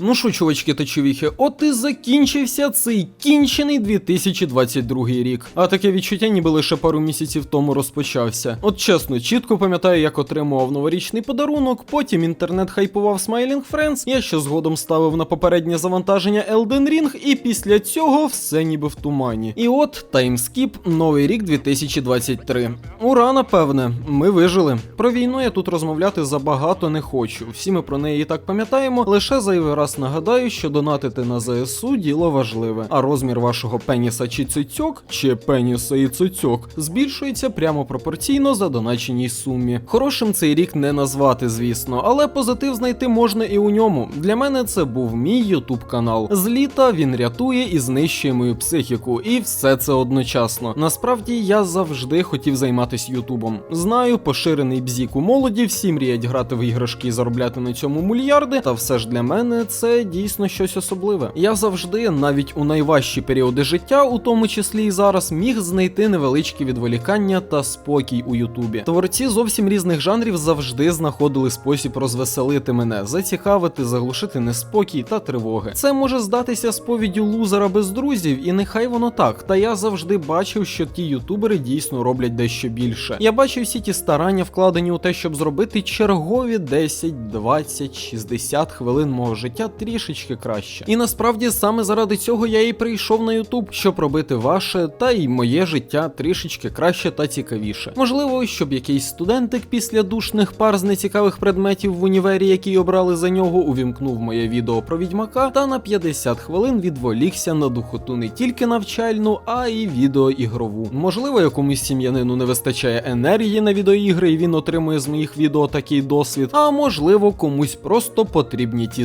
Ну що, чувачки та чувіхи, от і закінчився цей кінчений 2022 рік. А таке відчуття, ніби лише пару місяців тому розпочався. От чесно, чітко пам'ятаю, як отримував новорічний подарунок, потім інтернет хайпував Smiling Friends, я ще згодом ставив на попереднє завантаження Elden Ring, і після цього все ніби в тумані. І от таймскіп, новий рік 2023. Ура, напевне, ми вижили. Про війну я тут розмовляти забагато не хочу. Всі ми про неї і так пам'ятаємо. Лише зайвий раз нагадаю, що донатити на ЗСУ діло важливе, а розмір вашого пеніса чи цицьок, чи пеніса і цицьок, збільшується прямо пропорційно задоначеній сумі. Хорошим цей рік не назвати, звісно, але позитив знайти можна і у ньому. Для мене це був мій ютуб канал. З літа він рятує і знищує мою психіку, і все це одночасно. Насправді я завжди хотів займатися ютубом. Знаю, поширений бзік у молоді, всі мріють грати в іграшки і заробляти на цьому мільярди. Та все ж для мене це дійсно щось особливе. Я завжди, навіть у найважчі періоди життя, у тому числі і зараз, міг знайти невеличкі відволікання та спокій у Ютубі. Творці зовсім різних жанрів завжди знаходили спосіб розвеселити мене, зацікавити, заглушити неспокій та тривоги. Це може здатися сповіддю лузера без друзів, і нехай воно так. Та я завжди бачив, що ті ютубери дійсно роблять дещо більше. Я бачив всі ті старання, вкладені у те, щоб зробити чергові 10, 20, 60 хвилин мого життя трішечки краще. І насправді саме заради цього я і прийшов на Ютуб, щоб робити ваше та й моє життя трішечки краще та цікавіше. Можливо, щоб якийсь студентик після душних пар з нецікавих предметів в універі, які обрали за нього, увімкнув моє відео про відьмака, та на 50 хвилин відволікся на духоту не тільки навчальну, а й відеоігрову. Можливо, якомусь сім'янину не вистачає енергії на відеоігри, і він отримує з моїх відео такий досвід. А можливо, комусь просто потрібні ті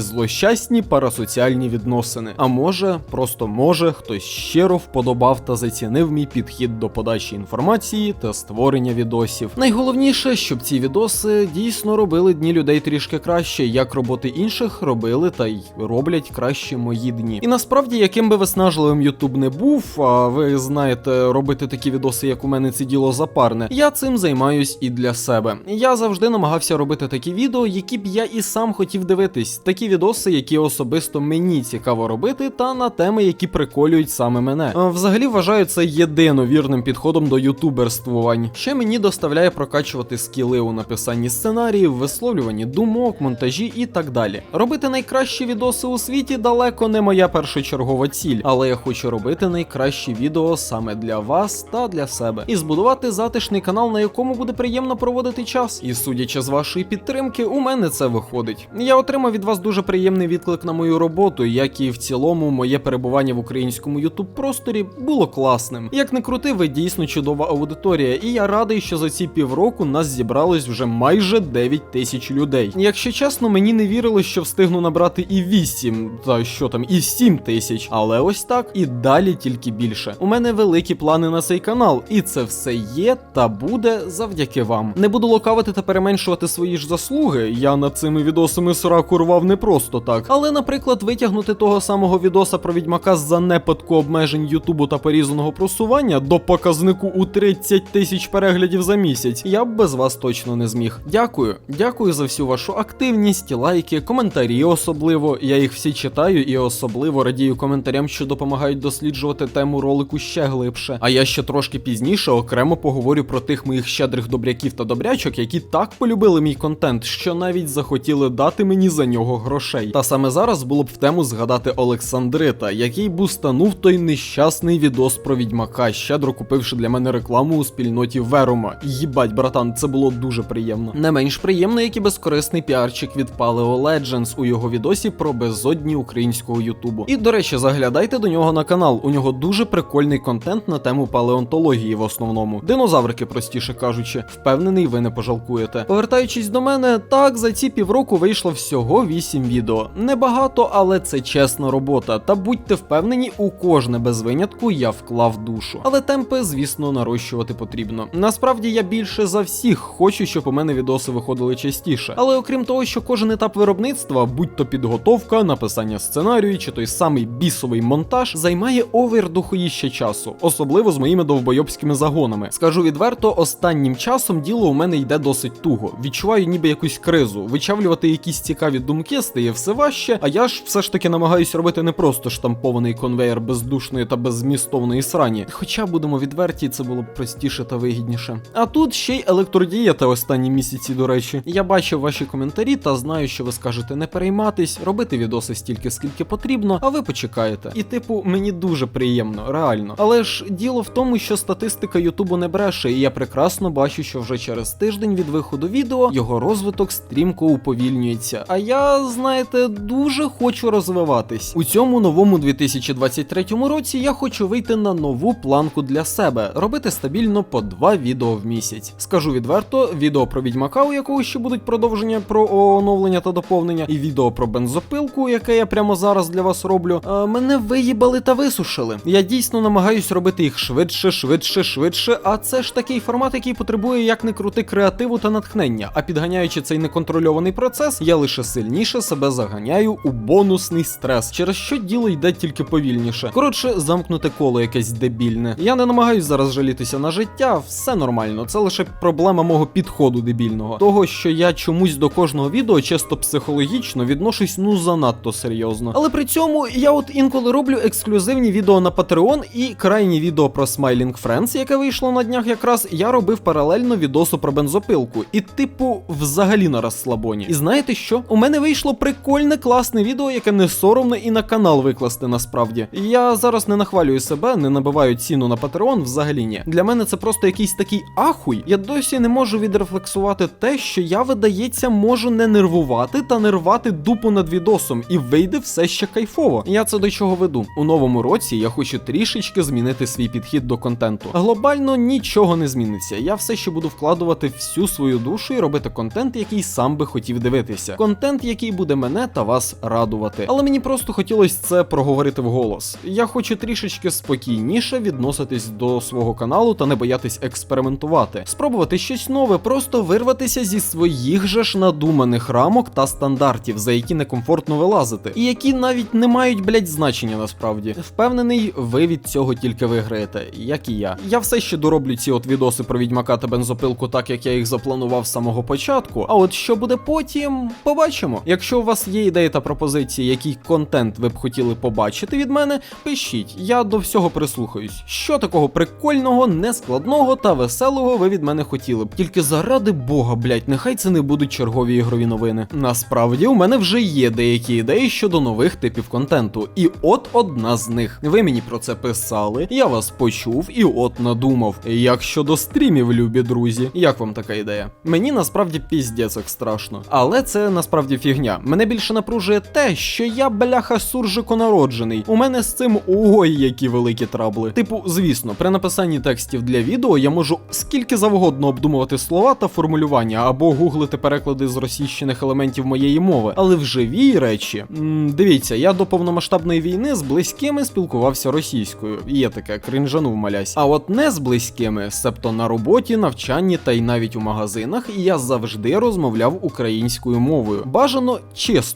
злощасні парасоціальні відносини. А може, просто може, хтось щиро вподобав та зацінив мій підхід до подачі інформації та створення відосів. Найголовніше, щоб ці відоси дійсно робили дні людей трішки краще, як роботи інших робили та й роблять краще мої дні. І насправді, яким би виснажливим Ютуб не був, а ви знаєте, робити такі відоси, як у мене це діло запарне. Я цим займаюсь і для себе. Я завжди намагався робити такі відео, які б я і сам хотів дивитись. Такі відоси, які особисто мені цікаво робити, та на теми, які приколюють саме мене. Взагалі вважаю це єдино вірним підходом до ютуберствувань. Ще мені доставляє прокачувати скіли у написанні сценаріїв, висловлюванні думок, монтажі і так далі. Робити найкращі відоси у світі далеко не моя першочергова ціль, але я хочу робити найкращі відео саме для вас та для себе і збудувати затишний канал, на якому буде приємно проводити час. І судячи з вашої підтримки, у мене це виходить. Я отримав від вас дуже приємний відклик на мою роботу, як і в цілому моє перебування в українському youtube просторі було класним. Як не крути, ви дійсно чудова аудиторія, і я радий, що за ці півроку нас зібралось вже майже 9 тисяч людей. Якщо чесно, мені не вірилось, що встигну набрати і 8, та що там, і 7 тисяч. Але ось так і далі тільки більше. У мене великі плани на цей канал, і це все є та буде завдяки вам. Не буду лукавити та переменшувати свої ж заслуги. Я над цими відосами сраку рвав не просто так. Але, наприклад, витягнути того самого відоса про відьмака з занепадку обмежень Ютубу та порізаного просування до показнику у 30 тисяч переглядів за місяць. Я б без вас точно не зміг. Дякую, дякую за всю вашу активність, лайки, коментарі особливо. Я їх всі читаю і особливо радію коментарям, що допомагають досліджувати тему ролику ще глибше. А я ще трошки пізніше окремо поговорю про тих моїх щедрих добряків та добрячок, які так полюбили мій контент, що навіть захотіли дати мені за нього грошей. Та саме зараз було б в тему згадати Олександрита, який бустанув той нещасний відос про відьмака, щедро купивши для мене рекламу у спільноті Верума. Їбать, братан, це було дуже приємно. Не менш приємно, як і безкорисний піарчик від Paleo Legends у його відосі про безодні українського Ютубу. І до речі, заглядайте до нього на канал. У нього дуже прикольний контент на тему палеонтології в основному. Динозаврики, простіше кажучи, впевнений, ви не пожалкуєте. Повертаючись до мене, так за ці півроку вийшло всього 8 відео. Небагато, але це чесна робота. Та будьте впевнені, у кожне без винятку я вклав душу. Але темпи, звісно, нарощувати потрібно. Насправді я більше за всіх хочу, щоб у мене відоси виходили частіше. Але окрім того, що кожен етап виробництва, будь то підготовка, написання сценарію чи той самий бісовий монтаж, займає овер дохуїще часу, особливо з моїми довбойобськими загонами. Скажу відверто, останнім часом діло у мене йде досить туго. Відчуваю ніби якусь кризу. Вичавлювати якісь цікаві думки стає все важче, а я ж все ж таки намагаюсь робити не просто штампований конвейер бездушної та беззмістовної срані. Хоча будемо відверті, це було б простіше та вигідніше. А тут ще й електродієта останні місяці, до речі. Я бачив ваші коментарі та знаю, що ви скажете не перейматись, робити відоси стільки, скільки потрібно, а ви почекаєте. І типу, мені дуже приємно, реально. Але ж діло в тому, що статистика Ютубу не бреше, і я прекрасно бачу, що вже через тиждень від виходу відео його розвиток стрімко уповільнюється. А я, знаєте, дуже хочу розвиватись. У цьому новому 2023 році я хочу вийти на нову планку для себе, робити стабільно по два відео в місяць. Скажу відверто, відео про відьмака, у якого ще будуть продовження про оновлення та доповнення, і відео про бензопилку, яке я прямо зараз для вас роблю, а, мене виїбали та висушили. Я дійсно намагаюсь робити їх швидше, швидше, швидше. А це ж такий формат, який потребує як не крути креативу та натхнення. А підганяючи цей неконтрольований процес, я лише сильніше себе заганяю у бонусний стрес, через що діло йде тільки повільніше. Коротше, замкнуте коло якесь дебільне. Я не намагаюсь зараз жалітися на життя, все нормально. Це лише проблема мого підходу дебільного. Того, що я чомусь до кожного відео чисто психологічно відношусь ну занадто серйозно. Але при цьому я от інколи роблю ексклюзивні відео на Patreon і крайнє відео про Smiling Friends, яке вийшло на днях якраз, я робив паралельно відосу про бензопилку. І, типу, взагалі на розслабоні. І знаєте що? У мене вийшло прикольне класне відео, яке не соромно і на канал викласти насправді. Я зараз не нахвалюю себе, не набиваю ціну на Patreon, взагалі ні. Для мене це просто якийсь такий ахуй. Я досі не можу відрефлексувати те, що я, видається, можу не нервувати та не рвати дупу над відосом, і вийде все ще кайфово. Я це до чого веду. У новому році я хочу трішечки змінити свій підхід до контенту. Глобально нічого не зміниться. Я все ще буду вкладувати всю свою душу і робити контент, який сам би хотів дивитися. Контент, який буде мене та вас радувати. Але мені просто хотілося це проговорити вголос. Я хочу трішечки спокійніше відноситись до свого каналу та не боятись експериментувати, спробувати щось нове, просто вирватися зі своїх же ж надуманих рамок та стандартів, за які некомфортно вилазити, і які навіть не мають блять значення насправді. Впевнений, ви від цього тільки виграєте, як і я. Я все ще дороблю ці от відоси про відьмака та бензопилку, так як я їх запланував з самого початку. А от що буде потім, побачимо. Якщо у вас є ідеї та пропозиції, який контент ви б хотіли побачити від мене, пишіть, я до всього прислухаюсь. Що такого прикольного, нескладного та веселого ви від мене хотіли б. Тільки заради Бога, блять, нехай це не будуть чергові ігрові новини. Насправді, у мене вже є деякі ідеї щодо нових типів контенту. І от одна з них. Ви мені про це писали, я вас почув і от надумав. Як щодо стрімів, любі друзі, як вам така ідея? Мені насправді піздець страшно. Але це насправді фігня. Мене більше напружує те, що я бляха суржиконароджений. У мене з цим ой, які великі трабли. Типу, звісно, при написанні текстів для відео я можу скільки завгодно обдумувати слова та формулювання або гуглити переклади з російщених елементів моєї мови. Але в живій речі, м, дивіться, я до повномасштабної війни з близькими спілкувався російською. Є таке, кринжанув малясь. А от не з близькими, себто на роботі, навчанні та й навіть у магазинах, я завжди розмовляв українською мовою, бажано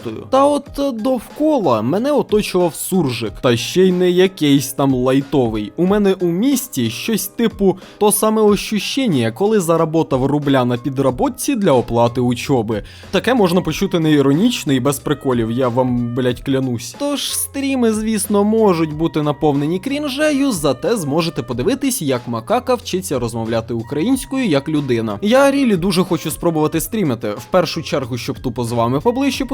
чистою. Та от е, довкола мене оточував суржик, та ще й не якийсь там лайтовий. У мене у місті щось типу то саме ощущення, коли заработав рубля на підработці для оплати учоби. Таке можна почути не іронічно і без приколів, я вам, блять, клянусь. Тож стріми, звісно, можуть бути наповнені крінжею, зате зможете подивитись, як макака вчиться розмовляти українською як людина. Я рілі дуже хочу спробувати стрімити. В першу чергу, щоб тупо з вами поближче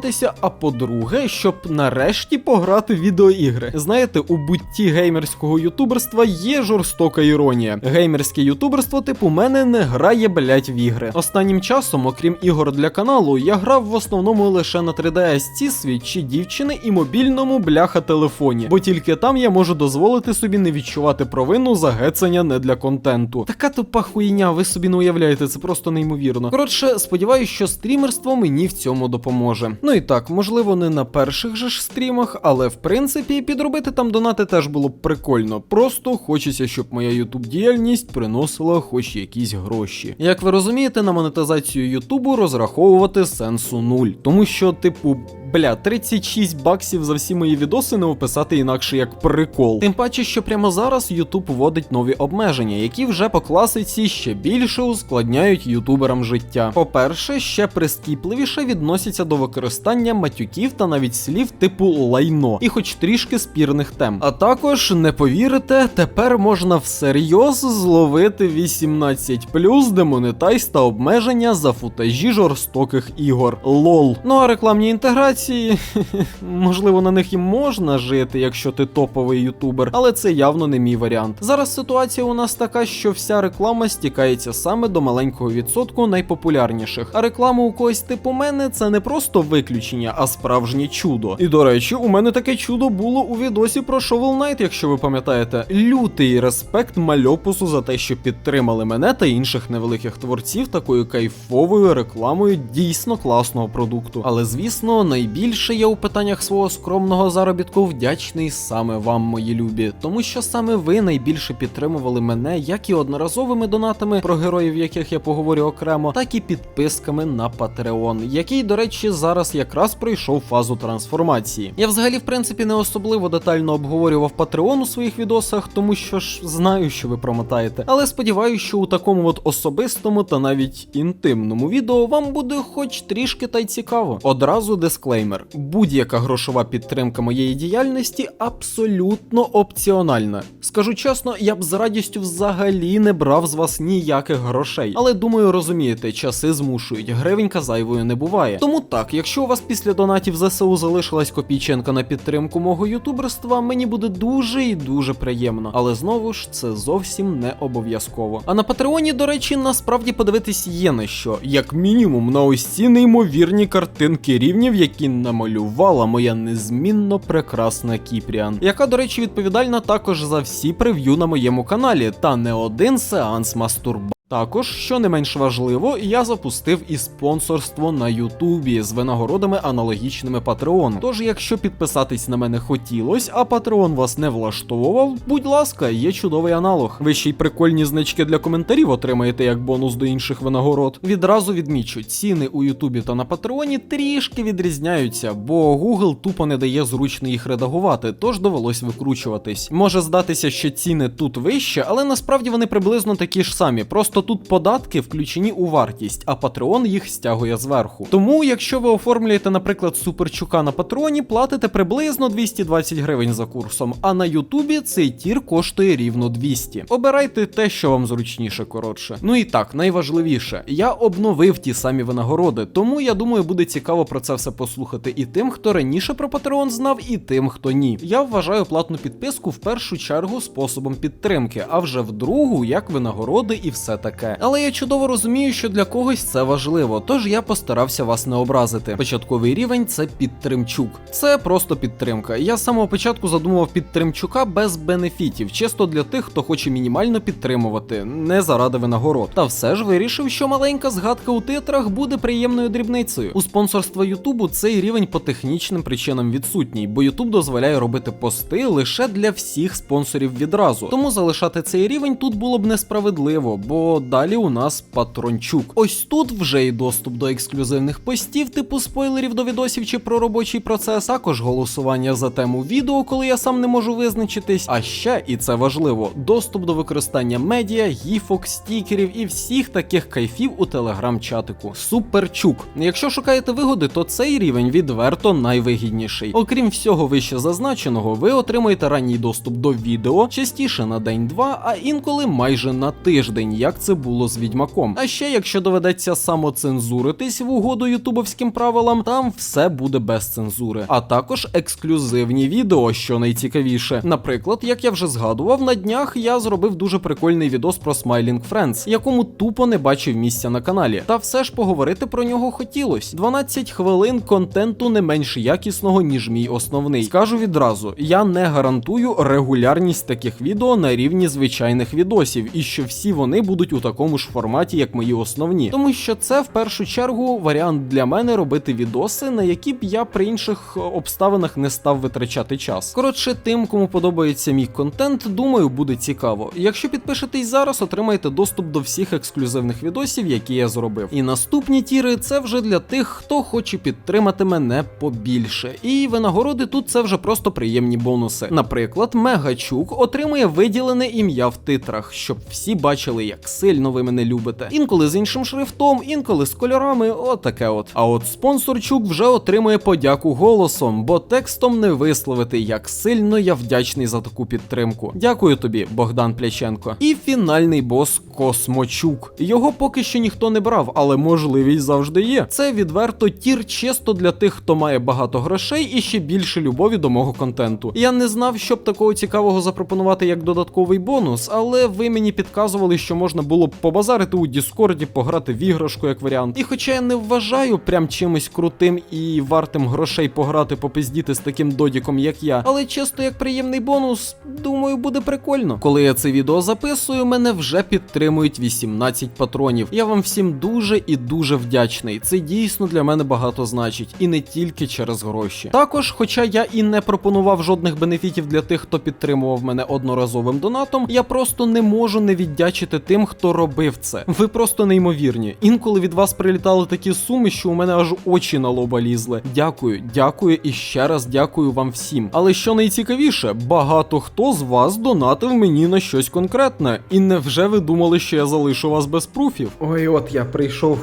потусуватися, а по-друге, щоб нарешті пограти в відеоігри. Знаєте, у бутті геймерського ютуберства є жорстока іронія. Геймерське ютуберство, типу, мене не грає блять в ігри. Останнім часом, окрім ігор для каналу, я грав в основному лише на 3DS ці свідчі дівчини і мобільному бляха телефоні, бо тільки там я можу дозволити собі не відчувати провину за гецання не для контенту. Така тупа хуйня, ви собі не уявляєте, це просто неймовірно. Коротше, сподіваюся, що стрімерство мені в цьому допоможе. Ну і так, можливо, не на перших же ж стрімах, але в принципі підробити там донати теж було б прикольно. Просто хочеться, щоб моя ютуб діяльність приносила хоч якісь гроші. Як ви розумієте, на монетизацію Ютубу розраховувати сенсу нуль, тому що, типу, бля, 36 баксів за всі мої відоси не описати інакше як прикол. Тим паче, що прямо зараз YouTube вводить нові обмеження, які вже по класиці ще більше ускладняють ютуберам життя. По-перше, ще прискіпливіше відносяться до використання матюків та навіть слів типу лайно, і хоч трішки спірних тем. А також не повірите, тепер можна всерйоз зловити 18+, демонетайз та обмеження за футажі жорстоких ігор. Лол. Ну а рекламні інтеграції, можливо, на них і можна жити, якщо ти топовий ютубер, але це явно не мій варіант. Зараз ситуація у нас така, що вся реклама стікається саме до маленького відсотку найпопулярніших. А реклама у когось типу мене це не просто виключення, а справжнє чудо. І до речі, у мене таке чудо було у відосі про Shovel Knight, якщо ви пам'ятаєте. Лютий респект мальопусу за те, що підтримали мене та інших невеликих творців такою кайфовою рекламою дійсно класного продукту. Але звісно, найбільше я у питаннях свого скромного заробітку вдячний саме вам, мої любі, тому що саме ви найбільше підтримували мене як і одноразовими донатами, про героїв яких я поговорю окремо, так і підписками на Patreon, який, до речі, зараз якраз пройшов фазу трансформації. Я взагалі, в принципі, не особливо детально обговорював Patreon у своїх відосах, тому що ж знаю, що ви промотаєте. Але сподіваюся, що у такому от особистому та навіть інтимному відео вам буде хоч трішки та й цікаво. Одразу дисклеймер: будь-яка грошова підтримка моєї діяльності абсолютно опціональна. Скажу чесно, я б з радістю взагалі не брав з вас ніяких грошей. Але думаю, розумієте, часи змушують, гривенька зайвою не буває. Тому так, якщо у вас після донатів ЗСУ залишилась копійченка на підтримку мого ютуберства, мені буде дуже і дуже приємно. Але знову ж це зовсім не обов'язково. А на Патреоні, до речі, насправді подивитись є на що, як мінімум, на ці неймовірні картинки рівнів, які намалювала моя незмінно прекрасна Кіпріан, яка, до речі, відповідальна також за всі прев'ю на моєму каналі, та не один сеанс мастурбації. Також, що не менш важливо, я запустив і спонсорство на Ютубі з винагородами аналогічними Patreon. Тож, якщо підписатись на мене хотілось, а Patreon вас не влаштовував, будь ласка, є чудовий аналог. Ви ще й прикольні значки для коментарів отримаєте як бонус до інших винагород. Відразу відмічу, ціни у Ютубі та на Патреоні трішки відрізняються, бо Google тупо не дає зручно їх редагувати, тож довелось викручуватись. Може здатися, що ціни тут вище, але насправді вони приблизно такі ж самі. Просто тут податки включені у вартість, а Patreon їх стягує зверху. Тому, якщо ви оформлюєте, наприклад, суперчука на Патреоні, платите приблизно 220 гривень за курсом, а на Ютубі цей тір коштує рівно 200. Обирайте те, що вам зручніше, коротше. Ну і так, найважливіше, я обновив ті самі винагороди, тому я думаю, буде цікаво про це все послухати і тим, хто раніше про Patreon знав, і тим, хто ні. Я вважаю платну підписку в першу чергу способом підтримки, а вже в другу як винагороди і все таке. Але я чудово розумію, що для когось це важливо, тож я постарався вас не образити. Початковий рівень це підтримчук. Це просто підтримка. Я з самого початку задумував підтримчука без бенефітів, чисто для тих, хто хоче мінімально підтримувати, не заради винагород. Та все ж вирішив, що маленька згадка у титрах буде приємною дрібницею. У спонсорства Ютубу цей рівень по технічним причинам відсутній, бо Ютуб дозволяє робити пости лише для всіх спонсорів відразу. Тому залишати цей рівень тут було б несправедливо, бо далі у нас патрончук. Ось тут вже і доступ до ексклюзивних постів, типу спойлерів до відосів чи про робочий процес, також голосування за тему відео, коли я сам не можу визначитись. А ще, і це важливо, доступ до використання медіа, гіфок, стікерів і всіх таких кайфів у телеграм-чатику. Суперчук. Якщо шукаєте вигоди, то цей рівень відверто найвигідніший. Окрім всього вище зазначеного, ви отримаєте ранній доступ до відео, частіше на день-два, а інколи майже на тиждень, як це було з відьмаком. А ще, якщо доведеться самоцензуритись в угоду ютубовським правилам, там все буде без цензури. А також ексклюзивні відео, що найцікавіше. Наприклад, як я вже згадував, на днях я зробив дуже прикольний відос про Smiling Friends, якому тупо не бачив місця на каналі. Та все ж поговорити про нього хотілось. 12 хвилин контенту не менш якісного, ніж мій основний. Скажу відразу, я не гарантую регулярність таких відео на рівні звичайних відосів, і що всі вони будуть будуть у такому ж форматі, як мої основні. Тому що це в першу чергу варіант для мене робити відоси, на які б я при інших обставинах не став витрачати час. Коротше, тим, кому подобається мій контент, думаю, буде цікаво. Якщо підпишетесь зараз, отримаєте доступ до всіх ексклюзивних відосів, які я зробив. І наступні тіри це вже для тих, хто хоче підтримати мене побільше. І винагороди тут це вже просто приємні бонуси. Наприклад, Мегачук отримує виділене ім'я в титрах, щоб всі бачили, як сильно ви мене любите. Інколи з іншим шрифтом, інколи з кольорами, отаке от. А от спонсорчук вже отримує подяку голосом, бо текстом не висловити, як сильно я вдячний за таку підтримку. Дякую тобі, Богдан Пляченко. І фінальний бос Космочук. Його поки що ніхто не брав, але можливість завжди є. Це відверто тір чисто для тих, хто має багато грошей і ще більше любові до мого контенту. Я не знав, щоб такого цікавого запропонувати як додатковий бонус, але ви мені підказували, що можна було б побазарити у Діскорді, пограти в іграшку як варіант. І хоча я не вважаю прям чимось крутим і вартим грошей пограти попиздіти з таким додіком, як я, але чисто як приємний бонус, думаю, буде прикольно. Коли я це відео записую, мене вже підтримують 18 патронів. Я вам всім дуже і дуже вдячний. Це дійсно для мене багато значить, і не тільки через гроші. Також, хоча я і не пропонував жодних бенефітів для тих, хто підтримував мене одноразовим донатом, я просто не можу не віддячити тим, хто робив це. Ви просто неймовірні. Інколи від вас прилітали такі суми, що у мене аж очі на лоба лізли. Дякую, дякую і ще раз дякую вам всім. Але що найцікавіше, багато хто з вас донатив мені на щось конкретне. І невже ви думали, що я залишу вас без пруфів? Ой, от я прийшов.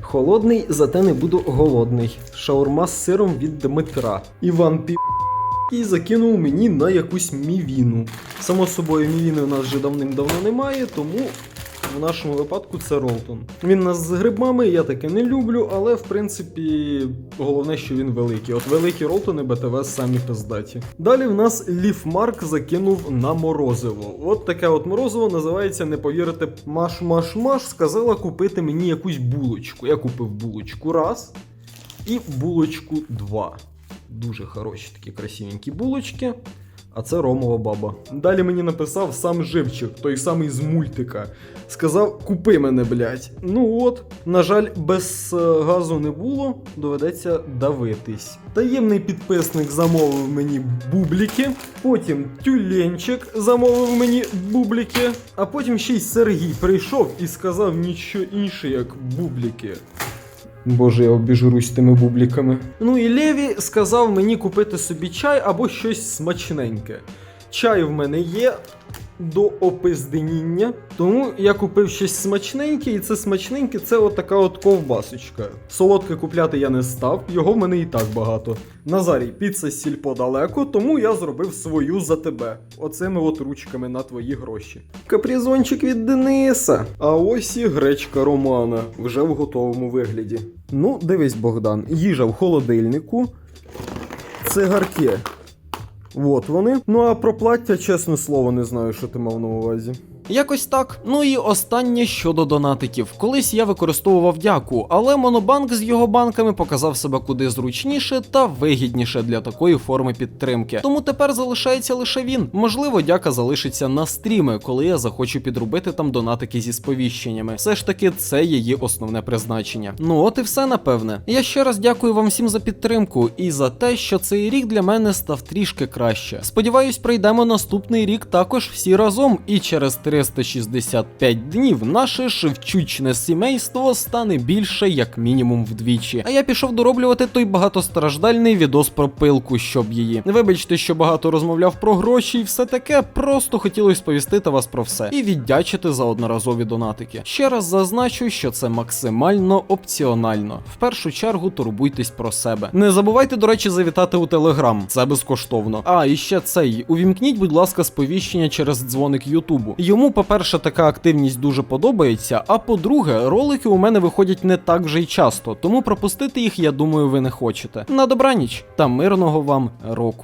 Холодний, зате не буду голодний. Шаурма з сиром від Дмитра. Іван Пі і закинув мені на якусь мівіну. Само собою, мівіни у нас вже давним-давно немає, тому в нашому випадку це Ролтон. Він нас з грибами, я таке не люблю, але в принципі головне, що він великий. От великі Ролтони БТВ самі пиздаті. Далі в нас Ліфмарк закинув на морозиво. От таке от морозиво називається, не повірите, маш-маш-маш. Сказала купити мені якусь булочку. Я купив булочку раз і булочку два. Дуже хороші такі красивенькі булочки. А це Ромова баба. Далі мені написав сам живчик, той самий з мультика. Сказав: купи мене, блядь. Ну от, на жаль, без е, газу не було, доведеться давитись. Таємний підписник замовив мені бубліки, потім тюленчик замовив мені бубліки, а потім ще й Сергій прийшов і сказав нічого інше, як бубліки. Боже, я обіжурусь тими бубліками. Ну і Леві сказав мені купити собі чай або щось смачненьке. Чай в мене є до опизденіння, тому я купив щось смачненьке, і це смачненьке це от така от ковбасочка. Солодке купляти я не став, його в мене і так багато. Назарій, піца з сільпо далеко, тому я зробив свою за тебе. Оцими от ручками на твої гроші. Капризончик від Дениса. А ось і гречка Романа, вже в готовому вигляді. Ну, дивись, Богдан, їжа в холодильнику, цигарки. От вони. Ну а про плаття, чесне слово, не знаю, що ти мав на увазі. Якось так. Ну і останнє щодо донатиків. Колись я використовував дяку, але монобанк з його банками показав себе куди зручніше та вигідніше для такої форми підтримки. Тому тепер залишається лише він. Можливо, дяка залишиться на стріми, коли я захочу підробити там донатики зі сповіщеннями. Все ж таки, це її основне призначення. Ну от і все напевне. Я ще раз дякую вам всім за підтримку і за те, що цей рік для мене став трішки краще. Сподіваюсь, пройдемо наступний рік також всі разом, і через 365 днів наше шевчучне сімейство стане більше як мінімум вдвічі. А я пішов дороблювати той багатостраждальний відос про пилку, щоб її. Вибачте, що багато розмовляв про гроші і все таке, просто хотілося сповістити вас про все і віддячити за одноразові донатики. Ще раз зазначу, що це максимально опціонально. В першу чергу турбуйтесь про себе. Не забувайте, до речі, завітати у Телеграм, це безкоштовно. А і ще цей увімкніть, будь ласка, сповіщення через дзвоник Ютубу. Йому, по-перше, така активність дуже подобається. А по-друге, ролики у мене виходять не так вже й часто, тому пропустити їх, я думаю, ви не хочете. На добраніч та мирного вам року.